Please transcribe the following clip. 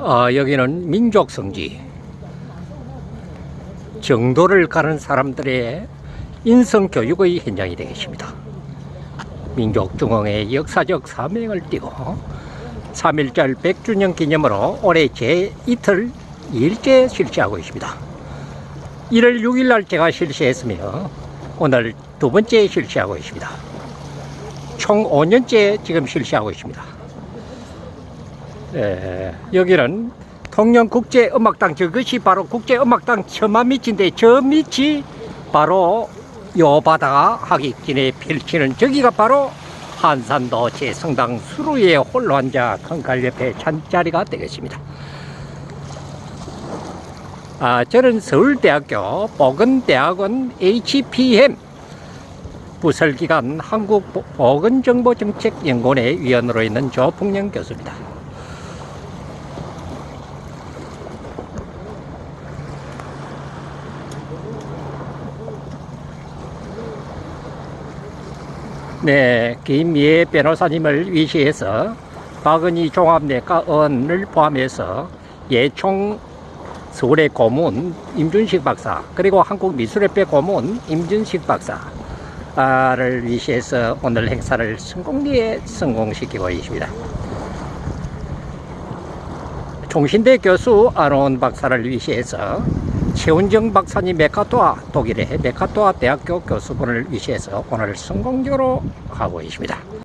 아, 여기는 민족성지 정도를 가는 사람들의 인성교육의 현장이 되겠습니다. 민족중흥의 역사적 사명을 띠고 3.1절 100주년 기념으로 올해 제2틀 2일째 실시하고 있습니다. 1월 6일 날 제가 실시했으며 오늘 두 번째 실시하고 있습니다. 총 5년째 지금 실시하고 있습니다. 예, 여기는 통영국제음악당 저것이 바로 국제음악당 처마 밑인데 저 밑이 바로 요 바다가 하객진에 펼치는 저기가 바로 한산도 제성당 수루의 홀로 앉아 큰갈 옆에 잔자리가 되겠습니다. 아, 저는 서울대학교 보건대학원 HPM 부설기관 한국보건정보정책연구원의 위원으로 있는 조풍영 교수입니다. 네, 김예 변호사님을 위시해서 박은희 종합내과원을 포함해서 예총 서울의 고문 임준식 박사 그리고 한국미술협회 고문 임준식 박사를 위시해서 오늘 행사를 성공리에 성공시키고 있습니다. 총신대 교수 아론 박사를 위시해서 최운정 박사님 메카토아 독일의 메카토아 대학교 교수분을 위시해서 오늘 성공적으로 하고 있습니다.